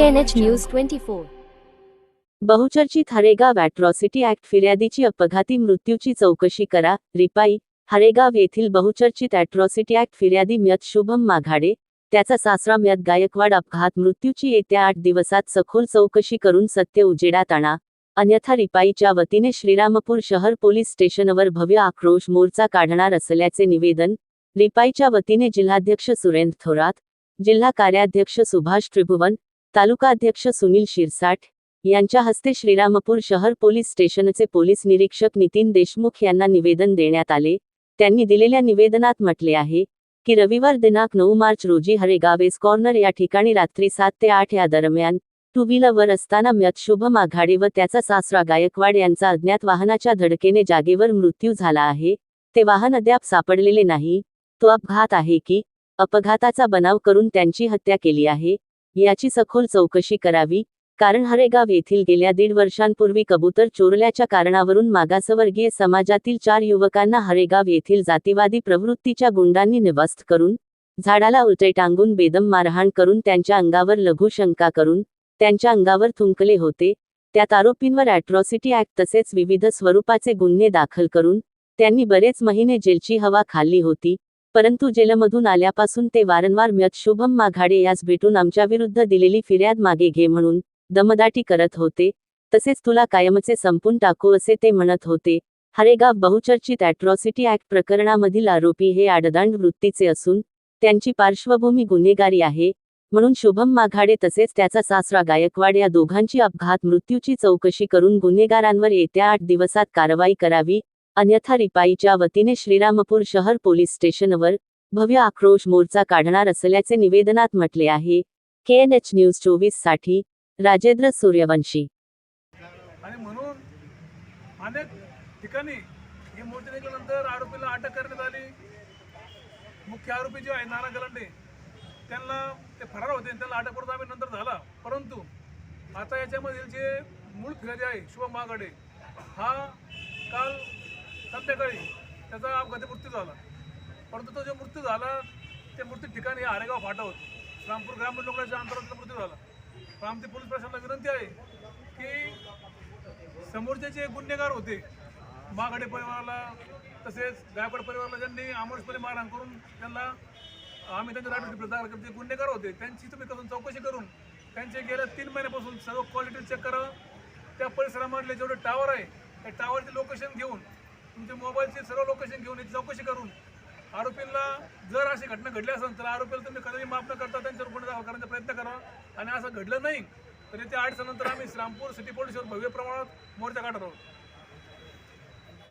KNH News 24. बहुचर्चित Haregaon atrocity act फिर्यादीची अपघाती मृत्यूची चौकशी करा. रिपाई हरेगाव येथील बहुचर्चित अॅट्रॉसिटी ऍक्ट फिर्यादी म्यत शुभम माघाडे. त्याचा सासरा म्यत गायकवाड अपघात मृत्यूची येत्या आठ दिवसात सखोल चौकशी करून सत्य उजेडात आणा. अन्यथा रिपाईच्या वतीने श्रीरामपूर शहर पोलीस स्टेशनवर भव्य आक्रोश मोर्चा काढणार असल्याचे निवेदन रिपाईच्या वतीने जिल्हाध्यक्ष सुरेंद्र थोरात जिल्हा कार्याध्यक्ष सुभाष त्रिभुवन तालुकाध्यक्ष सुनील शिरसाठ यांच्या हस्ते श्रीरामपूर शहर पोलीस स्टेशनचे पोलीस निरीक्षक नितीन देशमुख यांना निवेदन देण्यात आले. त्यांनी दिलेल्या निवेदनात म्हटले आहे की रविवार दिनांक नऊ मार्च रोजी हरेगाव एस कॉर्नर या ठिकाणी रात्री सात ते आठ या दरम्यान टू व्हीलरवर असताना म्यत शुभम आघाडे व त्याचा सासरा गायकवाड यांचा अज्ञात वाहनाच्या धडकेने जागेवर मृत्यू झाला आहे. ते वाहन अद्याप सापडलेले नाही. तो अपघात आहे की अपघाताचा बनाव करून त्यांची हत्या केली आहे. याची सखोल चौकशी करावी कारण हरेगाव येथील गेल्या दीड वर्षांपूर्वी कबूतर चोरल्याच्या कारणावरून मागासवर्गीय समाजातील चार युवकांना हरेगाव येथील जातीवादी प्रवृत्तीच्या गुंडांनी निवस्त करून झाडाला उलटे टांगून बेदम मारहाण करून त्यांच्या अंगावर लघुशंका करून त्यांच्या अंगावर थुंकले होते त्यात आरोपींवर अॅट्रॉसिटी ऍक्ट तसेच विविध स्वरूपाचे गुन्हे दाखल करून त्यांनी बरेच महिने जेलची हवा खाल्ली होती परंतु जेलमधून आल्यापासून ते वारंवार म्यत शुभम माघाडे यास भेटून आमच्याविरुद्ध दिलेली फिर्याद मागे घे म्हणून दमदाटी करत होते. तसेच तुला कायमचे संपून टाकू असे ते म्हणत होते. हरेगाव बहुचर्चित अॅट्रॉसिटी ऍक्ट प्रकरणामधील आरोपी हे आडदांड वृत्तीचे असून त्यांची पार्श्वभूमी गुन्हेगारी आहे. म्हणून शुभम माघाडे तसेच त्याचा सासरा गायकवाड या दोघांची अपघात मृत्यूची चौकशी करून गुन्हेगारांवर येत्या आठ दिवसात कारवाई करावी अन्यथा रिपाईच्या वतीने श्रीरामपूर शहर पोलीस स्टेशनवर भव्य आक्रोश मोर्चा काढणार असल्याचे निवेदनात म्हटले आहे. के एन एच न्यूज चोवीससाठी राजेंद्र सूर्यवंशी. आणि म्हणून अनेक ठिकाणी हे मोर्चा निघाल्यानंतर आरोपीला अटक करण्यात आली. मुख्य आरोपी जे आहे नाना गलंडे त्यांना ते फरार होते त्यांना अटक करून आम्ही नंतर झाला. परंतु आता याच्यामधील जे मूळ फिर्यादी आहे शुभम महागडे हा काल संध्याकाळी त्याचा अपघाती मृत्यू झाला. परंतु तो जो मृत्यू झाला ते मृत्यू ठिकाणी आरेगाव फाटा होतो. रामपूर ग्रामीण लोकांच्या अंतरातला मृत्यू झाला. पण आमची पोलीस प्रशासनाला विनंती आहे की समोरचे जे गुन्हेगार होते मागाडे परिवाराला तसेच गायकवाड परिवाराला ज्यांनी आमोशपणे मारहाण करून त्यांना आम्ही त्यांच्या राष्ट्रीय प्रदान जे गुन्हेगार होते त्यांची तुम्ही करून चौकशी करून त्यांचे गेल्या तीन महिन्यापासून सर्व क्वालिटी चेक करा. त्या परिसरामधले जेवढे टावर आहे त्या टावरचे लोकेशन घेऊन तुमचे मोबाईलचे सर्व लोकेशन घेऊन याची चौकशी करून आरोपींना जर अशी घटना घडली असेल तर आरोपीला तुम्ही कधीही माफ न करता त्यांच्यावर गुन्हे दाखल करण्याचा प्रयत्न करा. आणि असं घडलं नाही तर येत्या आठ दिवसानंतर आम्ही श्रामपूर सिटी पोलिसवर भव्य प्रमाणात मोर्चा काढत आहोत.